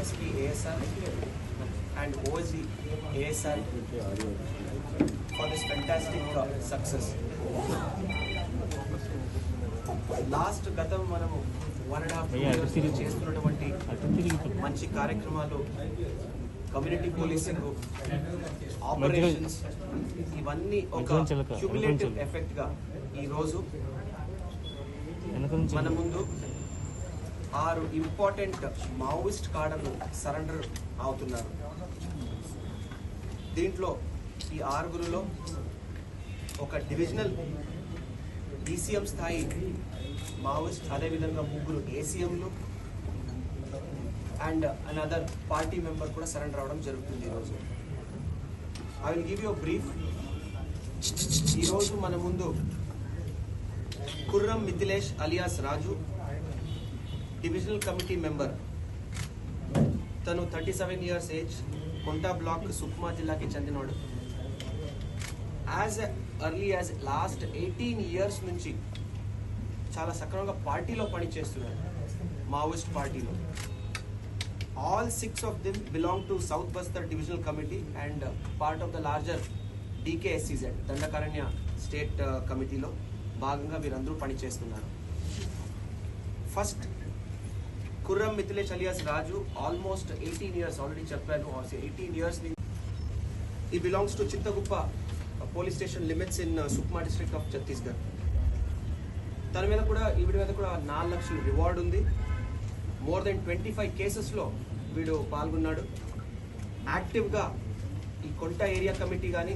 SP ASR and OG ASR for this fantastic success last గతం మనము one and half years చేస్తున్నటువంటి మంచి కార్యక్రమాలు కమ్యూనిటీ పోలీసింగ్ ఆపరేషన్స్ ఇవన్నీ ఒక క్యూములేటివ్ ఎఫెక్ట్గా ఈ రోజు మన ముందు ఆరు ఇంపార్టెంట్ మావోయిస్ట్ కాడర్లు సరెండర్ అవుతున్నారు. దీంట్లో ఈ ఆరుగురులో ఒక డివిజనల్ డీసీఎం స్థాయి మావోయిస్ట్ అదేవిధంగా ముగ్గురు ఏసీఎంలు అండ్ అనదర్ పార్టీ మెంబర్ కూడా సరెండర్ అవడం జరుగుతుంది ఈరోజు I will give you brief ఈరోజు మన ముందు Kurram Mithilesh alias Raju divisional committee member తను thirty seven years age Konta block Sukma జిల్లాకి చెందినవాడు as early as last eighteen years నుంచి చాలా సక్రమంగా పార్టీలో పనిచేస్తున్నాడు మావోయిస్ట్ పార్టీలో. All six of them belong to south Bastar divisional committee and part of the larger DKSZC Dandakaranya state కమిటీలో భాగంగా వీరందరూ పనిచేస్తున్నారు. First Kurram Mithilesh alias Raju almost eighteen years already చెప్పాను eighteen years he belongs to Chintaguppa police station limits in Sukma district of Chhattisgarh తన మీద కూడా ఈవిడ మీద కూడా నాలుగు లక్షలు రివార్డ్ ఉంది. మోర్ దెన్ ట్వంటీ ఫైవ్ కేసెస్లో వీడు పాల్గొన్నాడు. యాక్టివ్గా ఈ కొంట ఏరియా కమిటీ కానీ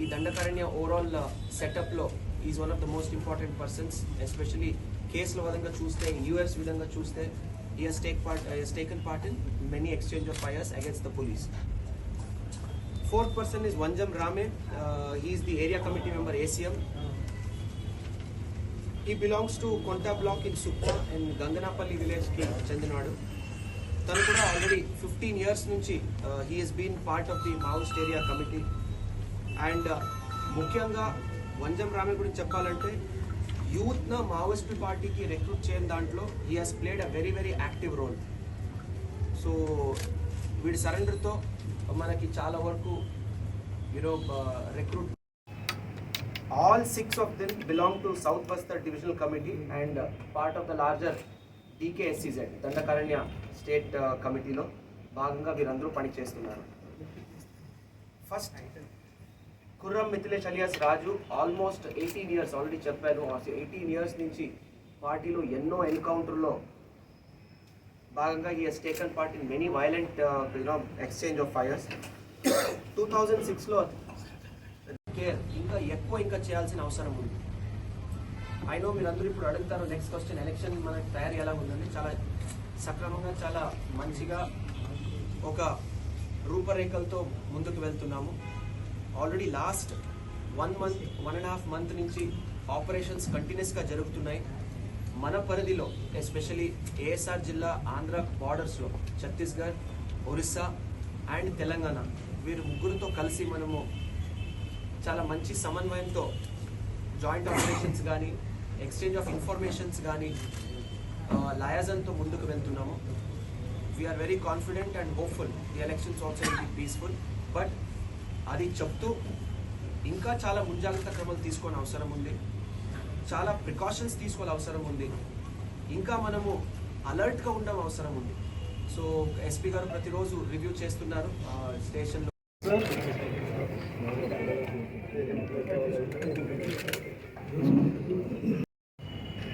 ఈ Dandakaranya overall సెటప్లో is one of the most important persons especially కేసుల విధంగా చూస్తే యూఎస్ విధంగా చూస్తే ఈ he's take part he's taken part in many exchange of fires against the police fourth person is Vanjam Rame he is the area committee member ACM he belongs to Konta block in Sukma and Gangannapalli విలేజ్కి చెందినవాడు తను కూడా already fifteen years నుంచి he he's been part of the Maoist area committee and ముఖ్యంగా వంజం రామే గురించి చెప్పాలంటే యూత్న Maoist పార్టీకి రిక్రూట్ చేయని దాంట్లో he has played a very very active role so వీడి సరెండర్తో మనకి చాలా వరకు you know recruit all six of them belong to south Bastar divisional committee and part of the larger DKSZC Dandakaranya state కమిటీలో భాగంగా వీరందరూ పనిచేస్తున్నారు. First Kurram Mithilesh alias Raju almost eighteen years already చెప్పాను. ఎయిటీన్ ఇయర్స్ నుంచి పార్టీలో ఎన్నో ఎన్కౌంటర్లో భాగంగా ఈ he's taken part in many violent you know exchange of fires two thousand సిక్స్లో కేర్ ఇంకా ఎక్కువ ఇంకా చేయాల్సిన అవసరం ఉంది. అయినో మీరందరూ మీరు అందరూ ఇప్పుడు అడుగుతారు నెక్స్ట్ క్వశ్చన్ ఎలక్షన్ మనకి తయారీ ఎలా ఉందండి. చాలా సక్రమంగా చాలా మంచిగా ఒక రూపరేఖలతో ముందుకు వెళ్తున్నాము. Already last one month one and half month నుంచి ఆపరేషన్స్ కంటిన్యూస్గా జరుగుతున్నాయి. మన పరిధిలో ఎస్పెషలీ ఏఎస్ఆర్ జిల్లా ఆంధ్ర బార్డర్స్లో ఛత్తీస్గఢ్ ఒరిస్సా అండ్ తెలంగాణ వీరు ముగ్గురితో కలిసి మనము చాలా మంచి సమన్వయంతో జాయింట్ ఆపరేషన్స్ కానీ ఎక్స్చేంజ్ ఆఫ్ ఇన్ఫర్మేషన్స్ కానీ లయాజన్తో ముందుకు వెళ్తున్నాము. We're very confident and hopeful the elections also will peaceful but అది చెప్తూ ఇంకా చాలా ముంజాగ్రత్త క్రమాలు తీసుకోని అవసరం ఉంది. చాలా ప్రికాషన్స్ తీసుకోవాలి అవసరం ఉంది. ఇంకా మనము అలర్ట్గా ఉండడం అవసరం ఉంది. సో ఎస్పీ గారు ప్రతిరోజు రివ్యూ చేస్తున్నారు. స్టేషన్లో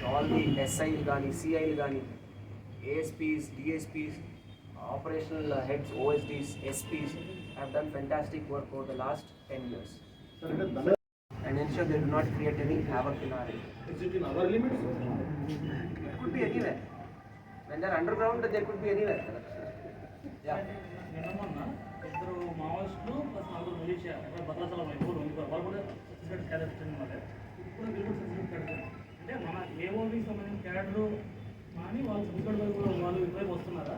ఆల్ ది ఎస్ఐలు కానీ సిఐలు కానీ ASPs DSPs operational heads OSDs SPs have done fantastic work over the last ten years and ensure they do not create any havoc in our area. Is it in our limits? It could be anywhere. When they're underground, they could be anywhere. Yeah. నిన్న మొన్న ఇద్దరు మావోయిస్టులు plus నలుగురు militia అక్కడ భద్రాచలం వైపు ఇంకో వాళ్ళు కూడా సర్టిఫికేట్ క్యాడర్ చెందిన ఇప్పుడు వీళ్ళు సర్టిఫికేట్ క్యాడర్ అంటే మన ఏఓబి సంబంధించిన క్యాడర్ కానీ వాళ్ళు సర్టిఫికేట్ వైపు వాళ్ళు ఇటువైపు వస్తున్నారా